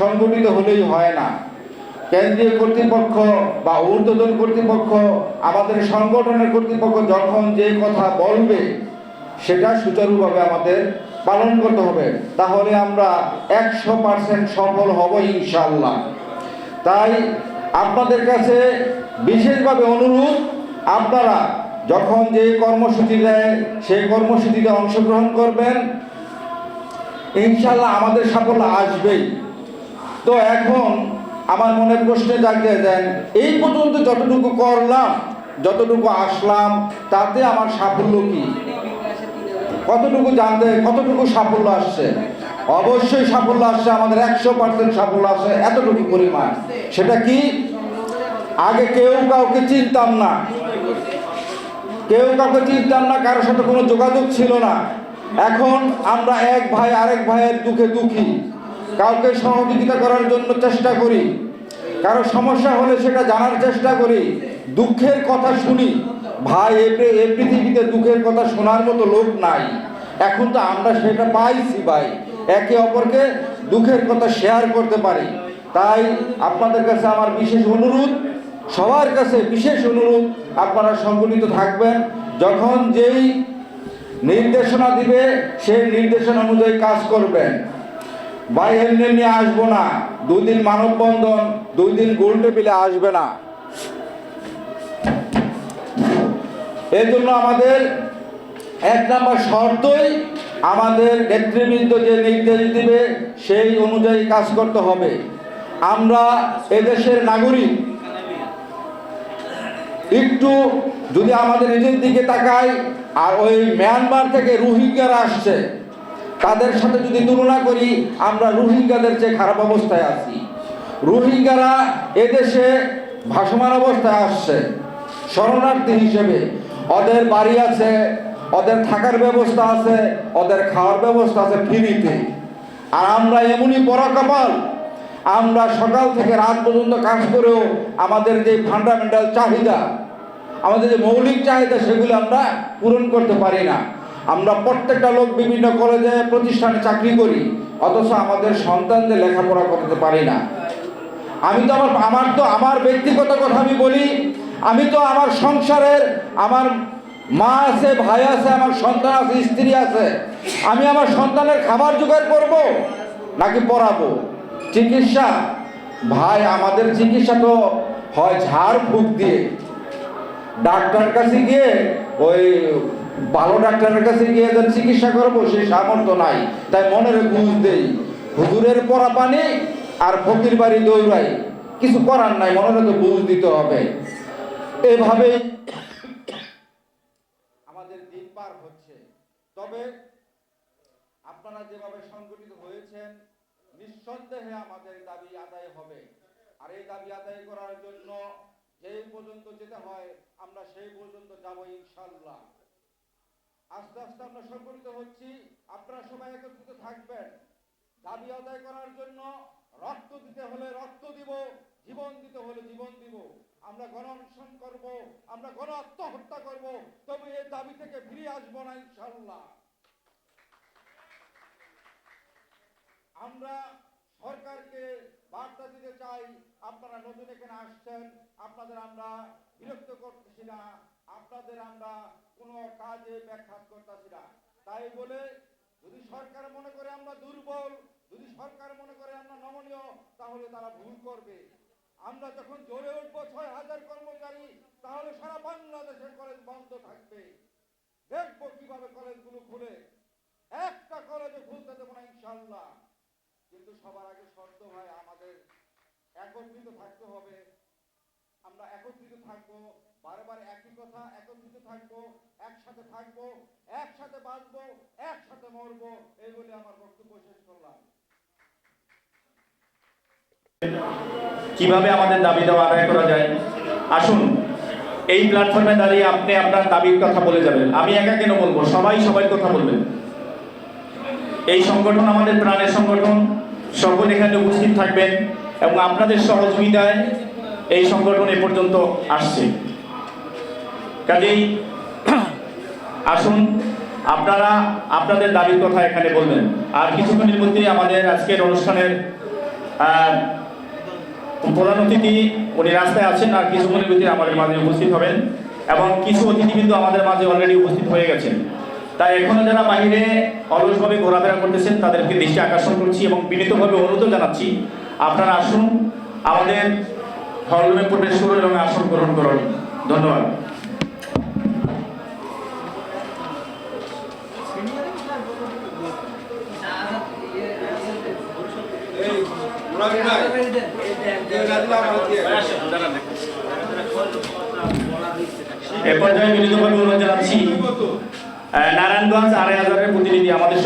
সংগঠিত হলেই হয় না। কেন্দ্রীয় কর্তৃপক্ষ বা ঊর্ধ্বতন কর্তৃপক্ষ, আমাদের সংগঠনের কর্তৃপক্ষ যখন যে কথা বলবে, সেটা সুচারুভাবে আমাদের পালন করতে হবে। তাহলে আমরা একশো পার্সেন্ট সফল হব ইনশাল্লাহ তাই আপনাদের কাছে বিশেষভাবে অনুরোধ, আপনারা যখন যে কর্মসূচি দেয় সেই কর্মসূচিতে অংশগ্রহণ করবেন। ইনশাল্লাহ আমাদের সাফল্য আসবেই। তো এখন আমার মনে প্রশ্নে জাগিয়ে দেন, এই পর্যন্ত যতটুকু করলাম, যতটুকু আসলাম, তাতে আমার সাফল্য কি? কতটুকু জানতে, কতটুকু সাফল্য আসছে? অবশ্যই সাফল্য আসছে, আমাদের একশো পার্সেন্ট সাফল্য আসছে, এতটুকু পরিমাণ। সেটা কি? আগে কেউ কাউকে চিনতাম না। কেউ কাউকে চিনতাম না, কারোর সাথে কোনো যোগাযোগ ছিল না। এখন আমরা এক ভাই, আরেক ভাইয়ের দুঃখে দুঃখী। কাউকে সহযোগিতা করার জন্য চেষ্টা করি। কারও সমস্যা হলে সেটা জানার চেষ্টা করি। দুঃখের কথা শুনি। ভাই, এ পৃথিবীতে দুঃখের কথা শোনার মতো লোক নাই। এখন তো আমরা সেটা পাইছি ভাই। একে অপরকে দুঃখের কথা শেয়ার করতে পারি। তাই আপনাদের কাছে আমার বিশেষ অনুরোধ, সবার কাছে বিশেষ অনুরোধ, আপনারা সংগঠিত থাকবেন। যখন যেই নির্দেশনা দিবে, সেই নির্দেশনা অনুযায়ী কাজ করবেন। ভাই এমনি এমনি আসব না। দুই দিন মানববন্ধন দুই দিন গোল টেবিলে আসবে না। এর জন্য আমাদের এক নাম্বার শর্তই আমাদের নেতৃবৃন্দ যে নির্দেশ দিবে, সেই অনুযায়ী কাজ করতে হবে। আমরা এদেশের নাগরিক। একটু যদি আমাদের নিজের দিকে তাকাই, আর ওই মিয়ানমার থেকে রোহিঙ্গারা আসছে। তাদের সাথে যদি তুলনা করি, আমরা রোহিঙ্গাদের চেয়ে খারাপ অবস্থায় আছি। রোহিঙ্গারা এদেশে ভাসমান অবস্থায় আসছে, শরণার্থী হিসেবে। ওদের বাড়ি আছে, ওদের থাকার ব্যবস্থা আছে, ওদের খাওয়ার ব্যবস্থা আছে ফ্রিতে। আর আমরা এমনই পরাকপাল আমরা সকাল থেকে রাত পর্যন্ত কাজ করেও আমাদের যে ফান্ডামেন্টাল চাহিদা, আমাদের যে মৌলিক চাহিদা, সেগুলো আমরা পূরণ করতে পারি না। আমরা প্রত্যেকটা লোক বিভিন্ন কলেজে, প্রতিষ্ঠানে চাকরি করি, অথচ আমাদের সন্তানদের লেখাপড়া করতে পারি না। আমি তো আমার আমার তো আমার ব্যক্তিগত কথা আমি বলি, আমি তো আমার সংসারের, আমার মা আছে, ভাই আছে, আমার সন্তান আছে, স্ত্রী আছে, আমি আমার সন্তানের খাবার জোগাড় করব নাকি পড়াবো? চিকিৎসা, ভাই, আমাদের চিকিৎসা তো হয় ঝাড় ফুক দিয়ে। ডাক্তার কাছে গিয়ে ওই ভালো ডাক্তারের কাছে গিয়ে যেন চিকিৎসা করব, সেই সামর্থ্য নাই। তাই মনের বুঝ দেই। হুজুরের পরা পানি আর ফকির বাড়ি দৌড়াই। কিছু করার নাই, মনের তো বুঝ দিতে হবে। এভাবেই আমাদের দিন পার হচ্ছে। তবে আপনারা যেভাবে সংগঠিত হয়েছেন, নিঃসন্দেহে আমাদের দাবি আদায় হবে। আর এই দাবি আদায় করার জন্য যেই পর্যন্ত যেতে হয়, আমরা সেই পর্যন্ত যাব ইনশাল্লাহ আস্তে আস্তে আমরা সংগঠিত হচ্ছি। আপনারা সবাই একত্রিত থাকবেন। দাবি আদায় করার জন্য রক্ত দিতে হলে রক্ত দিব, জীবন দিতে হলে জীবন দিব। আমরা গণ অনশন করব, আমরা গণ আত্মহত্যা করব, তবে এই দাবি থেকে ফিরে আসব না ইনশাল্লাহ আমরা সরকারকে বার্তা দিতে চাই, আপনারা নতুন এখানে আসছেন, আপনাদের আমরা বিরক্ত করতেছি না। আপনাদের আমরা কোনো কাজে ব্যাখ্যাত করতেছি না। তাই বলে যদি সরকার মনে করে আমরা দুর্বল, যদি সরকার মনে করে আমরা নমনীয়, তাহলে তারা ভুল করবে। আমরা যখন জোরে উঠবো ছয় হাজার কর্মচারী, তাহলে সারা বাংলাদেশের কলেজ বন্ধ থাকবে। দেখব কীভাবে কলেজগুলো খুলে। একটা কলেজে খুলতে দেবো না ইনশাল্লাহ কিন্তু সবার আগে শর্ত ভাই, আমাদের একত্রিত থাকতে হবে। আমরা একত্রিত থাকব বারে বারে একই কথা, একত্রিত থাকব, একসাথে থাকব, একসাথে বাঁচবো, একসাথে মরবো, এই বলে আমার বক্তব্য শেষ করলাম। কীভাবে আমাদের দাবি দেওয়া আদায় করা যায়? আসুন, এই প্ল্যাটফর্মে দাঁড়িয়ে আপনি আপনার দাবির কথা বলে যাবেন। আমি একা কেন বলব? সবাই সবাই কথা বলবেন। এই সংগঠন আমাদের প্রাণের সংগঠন। সকল এখানে উপস্থিত থাকবেন এবং আপনাদের সহযোগিতায় এই সংগঠন এ পর্যন্ত আসছে। কাজেই আসুন, আপনারা আপনাদের দাবির কথা এখানে বলবেন। আর কিছুক্ষণের মধ্যেই আমাদের আজকের অনুষ্ঠানের প্রধান অতিথি, উনি রাস্তায় আছেন আর কিছুক্ষণের মধ্যে আমাদের মাঝে উপস্থিত হবেন এবং কিছু অতিথি কিন্তু আমাদের মাঝে অলরেডি উপস্থিত হয়ে গেছেন। তাই এখনও যারা বাহিরে অলসভাবে ঘোরাফেরা করতেছেন, তাদেরকে দৃষ্টি আকর্ষণ করছি এবং বিনীতভাবে অনুরোধ জানাচ্ছি, আপনারা আসুন, আমাদের হলরুমে প্রবেশ করুন এবং আসন গ্রহণ করুন। ধন্যবাদ। এ পর্যায়ে বিনীতভাবে অনুরোধ জানাচ্ছি নারায়ণগঞ্জ আড়াই হাজারের প্রতিনিধি আমাদের